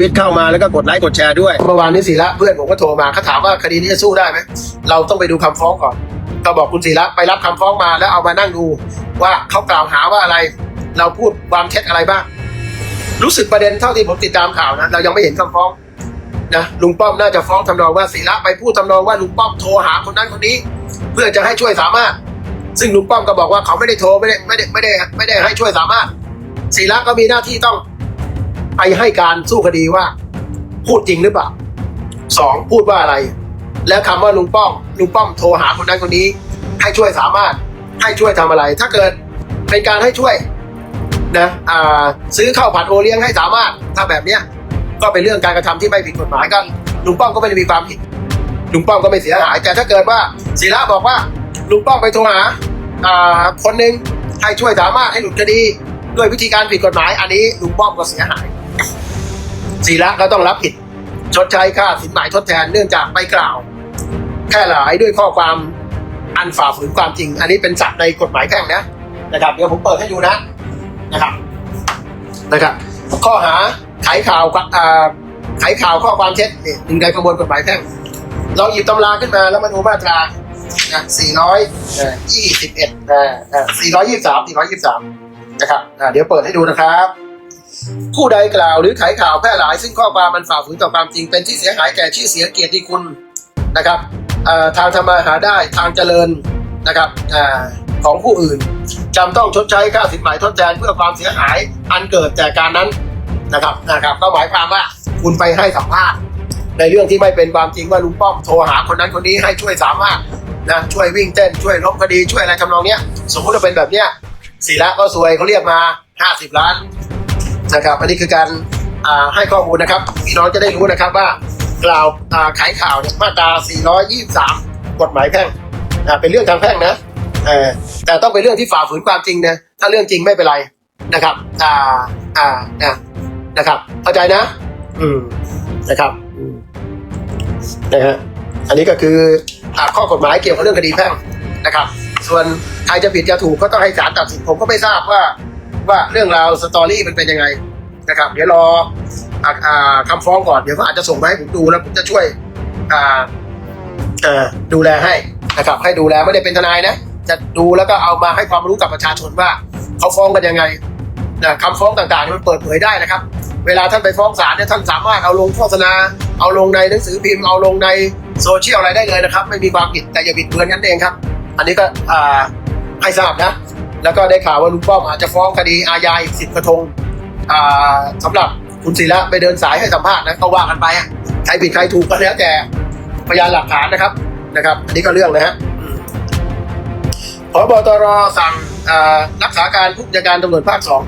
วิตเข้ามาแล้วก็กดไลค์กดแชร์ด้วย เมื่อวานนี้ศิระเพื่อนผมก็โทรมาเขาถามว่าคดีนี้จะสู้ได้ไหมเราต้องไปดูคำฟ้องก่อนก็บอกคุณศิระไปรับคำฟ้องมาแล้วเอามานั่งดูว่าเขากล่าวหาว่าอะไร เราพูดความเท็จอะไรบ้าง รู้สึกประเด็นเท่าที่ผมติดตามข่าวนะเรายังไม่เห็นคำฟ้องนะลุงป้อมน่าจะฟ้องทำนองว่าศิระไปพูดทำนองว่าลุงป้อมโทรหาคนนั้นคนนี้ เพื่อจะให้ช่วยสามารถ ซึ่งลุงป้อมก็บอกว่าเขาไม่ได้โทรไม่ได้ไม่ได้ไม่ได้ไม่ได้ให้ช่วยสามารถศิระก็มีหน้าที่ต้อง ไปให้การสู้คดีว่า พูดจริงหรือเปล่าสองพูดว่าอะไร แล้วคำว่าลุงป้อมลุงป้อมโทรหาคนนั้นคนนี้ ให้ช่วยสามารถให้ช่วยทำอะไร ถ้าเกิดเป็นการให้ช่วยนะอ่าซื้อข้าวผัดโอเลี้ยงให้สามารถถ้าแบบเนี้ยก็เป็นเรื่องการกระทำที่ไม่ผิดกฎหมายกันลุงป้อมก็ไม่ได้มีความผิดลุงป้อมก็ไม่เสียหาย แต่ถ้าเกิดว่าศิระบอกว่าลุงป้อมไปโทรหาอ่าคนหนึ่งให้ช่วยสามารถให้หลุดคดี ด้วยวิธีการผิดกฎหมาย อันนี้ลุงป้อมก็เสียหาย ศิระก็ต้องรับผิด ชดใช้ค่าสินไหมทดแทนเนื่องจากไปกล่าว แค่หลายด้วยข้อความอันฝ่าฝืนความจริง อันนี้เป็นศัพท์ในกฎหมายแพ่งนะนะครับเดี๋ยวผมเปิดให้ดูนะนะครับนะครับ ข้อหาขายข่าวอ่าขายข่าวข้อความเท็จนี่หนึ่งในกระบวนกฎหมายแพ่งเราหยิบตำราขึ้นมาแล้วมาดูมาตราสี่ร้อยยี่สิบเอ็ดสี่ร้อยยี่สิบสามสี่ร้อยยี่สิบสามนะครับเดี๋ยวเปิดให้ดูนะครับ ผู้ใดกล่าวหรือขายข่าวแพร่หลาย ซึ่งข้อความมันฝ่าฝืนต่อความจริง เป็นที่เสียหายแก่ชื่อเสียงเกียรติคุณนะครับทางทำมาหาได้ทางเจริญนะครับอของผู้อื่นจำต้องชดใช้ค่าสินไหมทดแทนเพื่อความเสียหายอันเกิดจากการนั้นนะครับนะครับก็หมายความว่าคุณไปให้สัมภาษณ์ในเรื่องที่ไม่เป็นความจริงว่าลุงป้อมโทรหาคนนั้นคนนี้ให้ช่วยสามารถนะช่วยวิ่งเต้นช่วยลบคดีช่วยอะไรทำนองเนี้ย สมมติว่าเป็นแบบเนี้ยศิระก็ซวยเขาเรียกมา 50 ล้าน นะครับ อันนี้คือการให้ข้อมูลนะครับพี่น้องจะได้รู้นะครับว่ากล่าวาขายข่าวเนี่ยมาตรา 423 กฎหมายแพ่งเป็นเรื่องทางแพ่งนะแต่ต้องเป็นเรื่องที่ฝ่าฝืนความจริงนะถ้าเรื่องจริงไม่เป็นไรนะครับ อ่า อ่านะนะครับ เข้าใจนะ อืม นะครับนะฮะ อันนี้ก็คืออข้อกฎหมายเกี่ยวกับเรื่องคดีแพ่งนะครับ ส่วนใครจะผิดจะถูกก็ต้องให้ศาลตัดสิน ผมก็ไม่ทราบว่า ว่าเรื่องราวสตอรี่มันเป็นยังไงนะครับ เดี๋ยวรออ่าอ่าคำฟ้องก่อนเดี๋ยวเขาอาจจะส่งมาให้ผมดูแล้วผมจะช่วยอ่าเอ่อดูแลให้นะครับ ให้ดูแลไม่ได้เป็นทนายนะ จะดูแล้วก็เอามาให้ความรู้กับประชาชนว่าเขาฟ้องกันยังไงนะคำฟ้องต่างๆมันเปิดเผยได้นะครับ เวลาท่านไปฟ้องศาลเนี่ยท่านสามารถเอาลงโฆษณา เอาลงในหนังสือพิมพ์เอาลงในโซเชียลอะไรได้เลยนะครับ ไม่มีความผิดแต่อย่าบิดเบือนกันเองครับ อันนี้ก็ให้ทราบนะ แล้วก็ได้ข่าวว่าลุงป้อมอาจจะฟ้องคดีอาญาอีกสิบกระทงอ่าสำหรับคุณศิระไปเดินสายให้สัมภาษณ์นะก็ว่ากันไปใครผิดใครถูกก็แล้วแต่พยานหลักฐานนะครับนะครับ อันนี้ก็เรื่องนะฮะพบตรสั่งรักษาการผู้จัดการตำรวจภาคสอง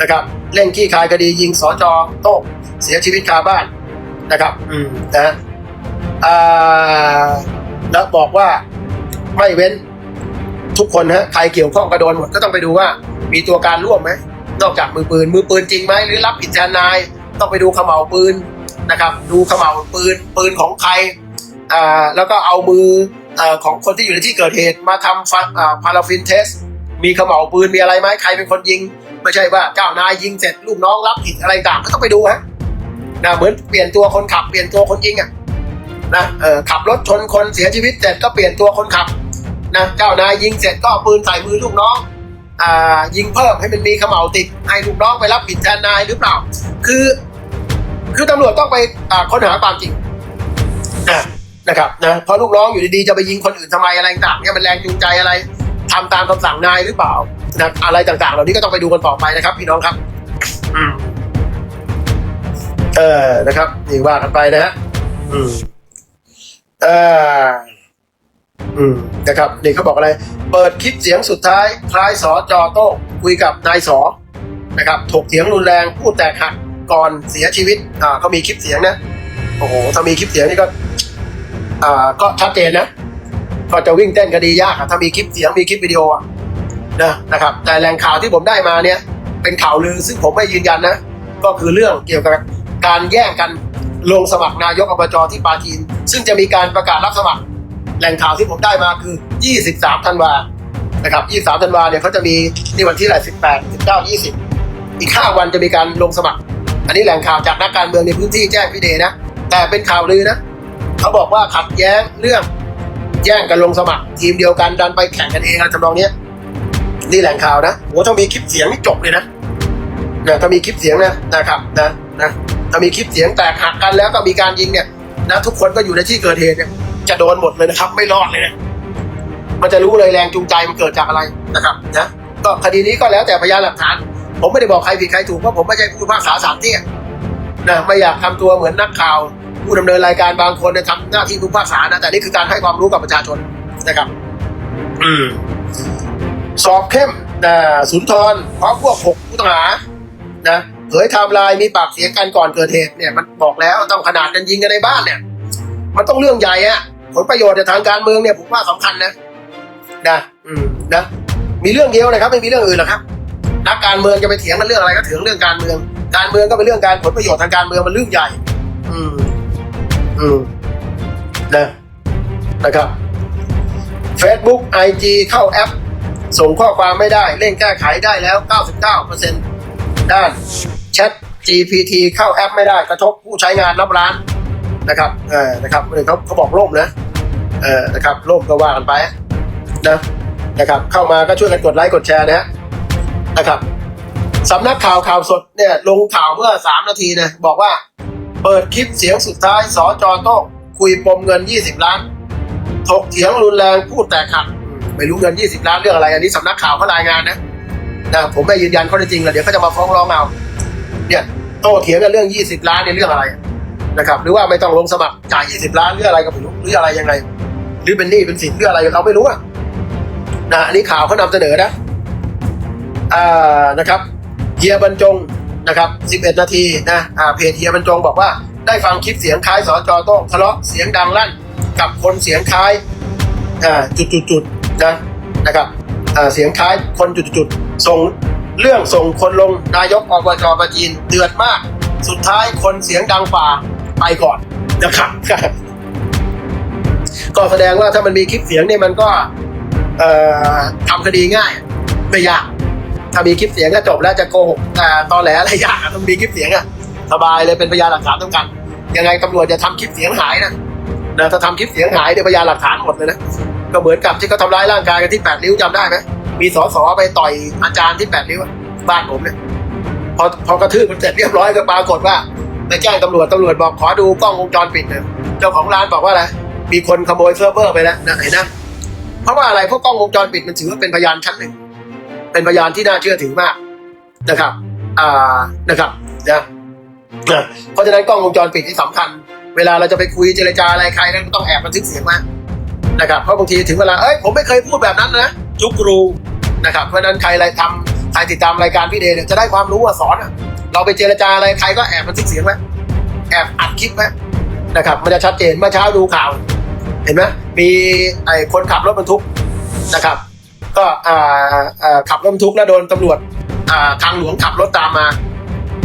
นะครับเร่งขี้คายคดียิงสจโต้งเสียชีวิตคาบ้านนะครับ อืมนะฮะอ่าแล้วบอกว่าไม่เว้น ทุกคนฮะใครเกี่ยวข้องก็โดนหมดก็ต้องไปดูว่า มีตัวการร่วมไหมนอกจากมือปืน มือปืนจริงไหมหรือรับผิดแทนนายต้องไปดูเขม่าปืนนะครับ ดูเขม่าปืนปืนของใครอ่าแล้วก็เอามืออของคนที่อยู่ในที่เกิดเหตุมาทำฟันพาราฟินเทส มีเขม่าปืนมีอะไรไหมใครเป็นคนยิง ไม่ใช่ว่าเจ้านายยิงเสร็จลูกน้องรับผิดอะไรต่างก็ต้องไปดูฮะนะเหมือนเปลี่ยนตัวคนขับเปลี่ยนตัวคนยิงอะนะเออขับรถชนคนเสียชีวิตเสร็จก็เปลี่ยนตัวคนขับ นะเจ้านายยิงเสร็จก็เอาปืนใส่มือลูกน้องอ่ายิงเพิ่มให้มันมีขม่าวติดให้ลูกน้องไปรับผิดแทนนายหรือเปล่า คือ คือตำรวจต้องไปอ่าค้นหาความจริงนะนะครับนะเพราะลูกน้องอยู่ดีๆจะไปยิงคนอื่นทำไมอะไรต่างเนี่ยมันแรงจูงใจอะไรทำตามคำสั่งนายหรือเปล่านะอะไรต่างๆ เหล่านี้ก็ต้องไปดูกันต่อไปนะครับ พี่น้องครับอืมเออนะครับนี่ว่ากันไปนะฮะอืมเออ อืมนะครับนี่เขาบอกอะไร เปิดคลิปเสียงสุดท้ายคล้ายสอจอโต้คุยกับนายสอนะครับถกเถียงรุนแรงพูดแตกหักก่อนเสียชีวิตอ่าเขามีคลิปเสียงนะโอ้โหถ้ามีคลิปเสียงนี่ก็อ่าก็ชัดเจนนะก็จะวิ่งเต้นคดียากอะถ้ามีคลิปเสียงมีคลิปวิดีโอนะนะครับ แต่แหล่งข่าวที่ผมได้มาเนี่ย เป็นข่าวลือซึ่งผมไม่ยืนยันนะ ก็คือเรื่องเกี่ยวกับการแย่งกันลงสมัครนายกอบจที่ปาจีน ซึ่งจะมีการประกาศรับสมัคร แหล่งข่าวที่ผมได้มาคือ 23ธันวานะครับ23ธันวาเนี่ยเขาจะมีนี่วันที่ไหร18 19 20 อีก 5 วันจะมีการลงสมัคร อันนี้แหล่งข่าวจากนักการเมืองในพื้นที่แจ้งพี่เดนะ แต่เป็นข่าวลือนะเขาบอกว่าขัดแย้งเรื่องแย่งกันลงสมัคร ทีมเดียวกันดันไปแข่งกันเองอะไรทำนองเนี้ยนี่แหล่งข่าวนะโหถ้ามีคลิปเสียงนี่จบเลยนะนะถ้ามีคลิปเสียงนะนะครับนะนะถ้ามีคลิปเสียงแตกหักกันแล้วก็มีการยิงเนี่ยนะทุกคนก็อยู่ในที่เกิดเหตุเนี่ย จะโดนหมดเลยนะครับ ไม่รอดเลยนะมันจะรู้เลยแรงจูงใจมันเกิดจากอะไรนะครับนะก็คดีนี้ก็แล้วแต่พยานหลักฐาน ผมไม่ได้บอกใครผิดใครถูกเพราะผมไม่ใช่ผู้พิพากษาศาลเตี้ยนะไม่อยากทำตัวเหมือนนักข่าว ผู้ดำเนินรายการบางคนเนี่ยทำหน้าที่ผู้พิพากษานะแต่นี่คือการให้ความรู้กับประชาชนนะครับ อืมสอบเข้มนะสุนทรพร้อมพวกหกผู้ต้องหานะเผยไทม์ไลน์มีปากเสียงกันก่อนเกิดเหตุเนี่ยมันบอกแล้วต้องขนาดกันยิงกันในบ้านเนี่ย มันต้องเรื่องใหญ่อะผลประโยชน์ในทางการเมืองเนี่ยผมว่าสำคัญนะนะอืมนะมีเรื่องเดียวนะครับ ไม่มีเรื่องอื่นหรอกครับนักการเมืองจะไปเถียงกันเรื่องอะไรก็เถียงเรื่องการเมือง การเมืองก็เป็นเรื่องการผลประโยชน์ทางการเมืองมันเรื่องใหญ่ อืม อืมนะนะครับ Facebook IG เข้าแอป ส่งข้อความไม่ได้ เร่งแก้ไขได้แล้ว 99%ด้านแชท GPT เข้าแอปไม่ได้กระทบผู้ใช้งานนับล้าน นะครับเออนะครับเขาเขาบอกล่มนะเออนะครับล่มก็ว่ากันไปนะนะครับเข้ามาก็ช่วยกันกดไลค์กดแชร์นะฮะนะครับสำนักข่าวข่าวสดเนี่ยลงข่าวเมื่อ 3 นาทีนะบอกว่า เปิดคลิปเสียงสุดท้ายสอจอโต้คุยปมเงิน 20 ล้าน ถกเถียงรุนแรงพูดแตกหักไม่รู้เงิน 20 ล้านเรื่องอะไร อันนี้สำนักข่าวเขารายงานนะนะผมไม่ยืนยันข้อเท็จจริงแล้วเดี๋ยวเขาจะมาฟ้องร้องเอาเนี่ยโต้เถียงกันเรื่อง 20 ล้านในยเรื่องอะไร นะครับหรือว่าไม่ต้องลงสมัครจ่าย20 ล้านหรืออะไรก็ไม่รู้หรืออะไรยังไง หรือเป็นหนี้เป็นสินหรืออะไรเราไม่รู้อะนะอันนี้ข่าวเขานำเสนอนะอ่านะครับเฮียบรรจงนะครับ11 นาทีนะอ่าเพจเฮียบรรจงบอกว่าได้ฟังคลิปเสียงคล้ายสจโต้งทะเลาะเสียงดังลั่น กับคนเสียงคล้ายอ่าจุดจุดจุดๆๆนะนะครับอ่าเสียงคล้ายคนจุดจุดๆส่งเรื่องส่งคนลงนายกอบจปราจีนเดือดมาก สุดท้ายคนเสียงดังฝ่า ไปก่อนนะครับก็แสดงว่าถ้ามันมีคลิปเสียงเนี่ยมันก็ทำคดีง่ายไม่ยากถ้ามีคลิปเสียงก็จบแล้วจะโกหกอ่ตอนแหลอะไรยากต้องมีคลิปเสียงอะสบายเลยเป็นพยานหลักฐานต้องกัน ยังไงตำรวจจะทำคลิปเสียงหายนะนะถ้าทำคลิปเสียงหายเดี๋ยวพยานหลักฐานหมดเลยนะก็เหมือนกับที่เขาทำร้ายร่างกายกันที่แปดริ้วจำได้ไหมมีสอสอไปต่อยอาจารย์ที่แปดริ้วบ้านผมเนี่ยพอพอกระทืบมันเสร็จเรียบร้อยก็ปรากฏว่า ไปแจ้งตำรวจตำรวจบอกขอดูกล้องวงจรปิดเนี่ยเจ้าของร้านบอกว่าอะไรมีคนขโมยเซิร์ฟเวอร์ไปแล้วนะเห็นนะเพราะว่าอะไรพราะกล้องวงจรปิดมันถือว่าเป็นพยานชั้นหนึ่ง เป็นพยานที่น่าเชื่อถือมากนะครับอ่านะครับนะนะเพราะฉะนั้นกล้องวงจรปิดที่สำคัญ เวลาเราจะไปคุยเจรจาอะไรใครนั้นต้องแอบบันทึกเสียงมานะครับเพราะบางทีถึงเวลาเอ้ยผมไม่เคยพูดแบบนั้นนะจุกรูนะครับเพราะฉะนั้นใครอะไรทำใครติดตามรายการพี่เดย์เนี่ยจะได้ความรู้ว่าสอนอะ เราไปเจรจาอะไรใครก็แอบบันทึกเสียงไว้แอบอัดคลิปไว้นะครับมันจะชัดเจนเมื่อเช้าดูข่าว เห็นไหมมีไอ้คนขับรถบรรทุกนะครับ ก็ขับรถบรรทุกแล้วโดนตำรวจทางหลวงขับรถตามมา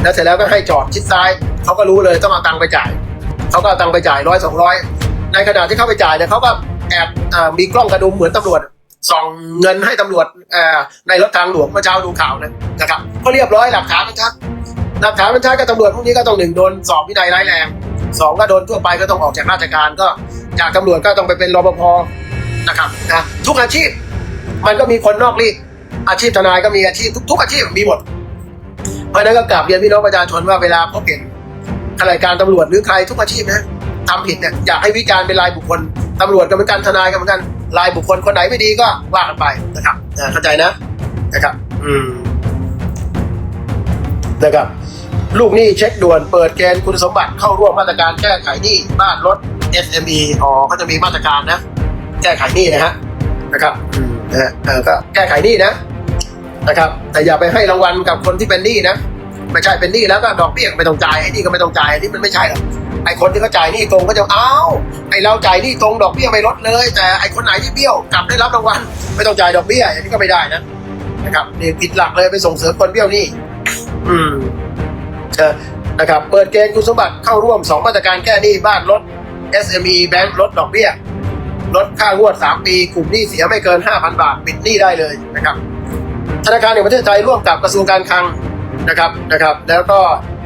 แล้วเสร็จแล้วก็ให้จอดชิดซ้ายเขาก็รู้เลยต้องเอาตังค์ไปจ่ายเขาก็เอาตังค์ไปจ่ายร้อยสองร้อยในขณะที่เข้าไปจ่ายเนี่ยเขาก็แอบมีกล้องกระดุมเหมือนตำรวจส่องเงินให้ตำรวจในรถทางหลวงเมื่อเช้าดูข่าวนะครับก็เรียบร้อยหลักฐานมันชัด หลักฐานมันชัดกับตำรวจพวกนี้ก็ต้องหนึ่งโดนสอบวินัยร้ายแรงสองก็โดนทั่วไปก็ต้องออกจากราชการก็จากตำรวจก็ต้องไปเป็นรปภนะครับนะทุกอาชีพ มันก็มีคนนอกรีดอาชีพทนายก็มีอาชีพทุกทุกอาชีพมีหมด เพราะนั้นก็กลับเรียนพี่น้องประชาชนว่าเวลาพบเห็นข้าราชการตำรวจหรือใครทุกอาชีพนะทำผิดเนี่ยอยากให้วิจารณ์เป็นรายบุคคลตำรวจก็เหมือนกันทนายก็เหมือนกันรายบุคคลคนไหนไม่ดีก็ว่ากันไปนะครับนะเข้าใจนะนะครับ อืม นะครับ ลูกหนี้เช็คด่วนเปิดเกณฑ์คุณสมบัติเข้าร่วมมาตรการแก้ไขหนี้บ้านรถ SME อ๋อก็จะมีมาตรการนะ แก้ไขหนี้นะฮะนะครับนะฮะก็แก้ไขหนี้นะนะครับ แต่อย่าไปให้รางวัลกับคนที่เป็นหนี้นะไม่ใช่เป็นหนี้แล้วก็ดอกเบี้ยไม่ต้องจ่ายไอ้นี่ก็ไม่ต้องจ่ายไอ้นี่มันไม่ใช่หรอกไอ้คนที่เขาจ่ายหนี้ตรงก็จะเอ้าไอ้เราจ่ายหนี้ตรงดอกเบี้ยไม่ลดเลย แต่ไอ้คนไหนที่เบี้ยวกลับได้รับรางวัลไม่ต้องจ่ายดอกเบี้ยอย่างนี้ก็ไม่ได้นะนะครับนี่ผิดหลักเลยไปส่งเสริมคนเบี้ยวหนี้ อืมนะครับ เปิดเกณฑ์คุณสมบัติเข้าร่วม 2 มาตรการแก้หนี้บ้านลด SME แบงค์ลดดอกเบี้ยลดค่างวด 3 ปีกลุ่มหนี้เสียไม่เกิน 5,000 บาท ปิดหนี้ได้เลยนะครับธนาคารแห่งประเทศไทยร่วมกับกระทรวงการคลังนะครับนะครับ แล้วก็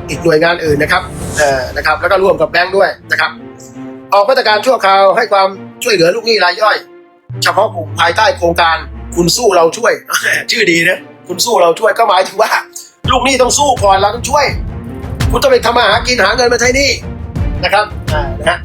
อีกหน่วยงานอื่นนะครับเอ่อนะครับ แล้วก็ร่วมกับแบงค์ด้วยนะครับ ออกมาตรการชั่วคราวให้ความช่วยเหลือลูกหนี้รายย่อย เฉพาะกลุ่มภายใต้โครงการคุณสู้เราช่วย ชื่อดีนะคุณสู้เราช่วยก็หมายถึงว่า ลูกหนี้ต้องสู้ก่อนเราต้องช่วย คุณต้องไปทำมาหากินหาเงินมาใช้หนี้นะครับนะฮะ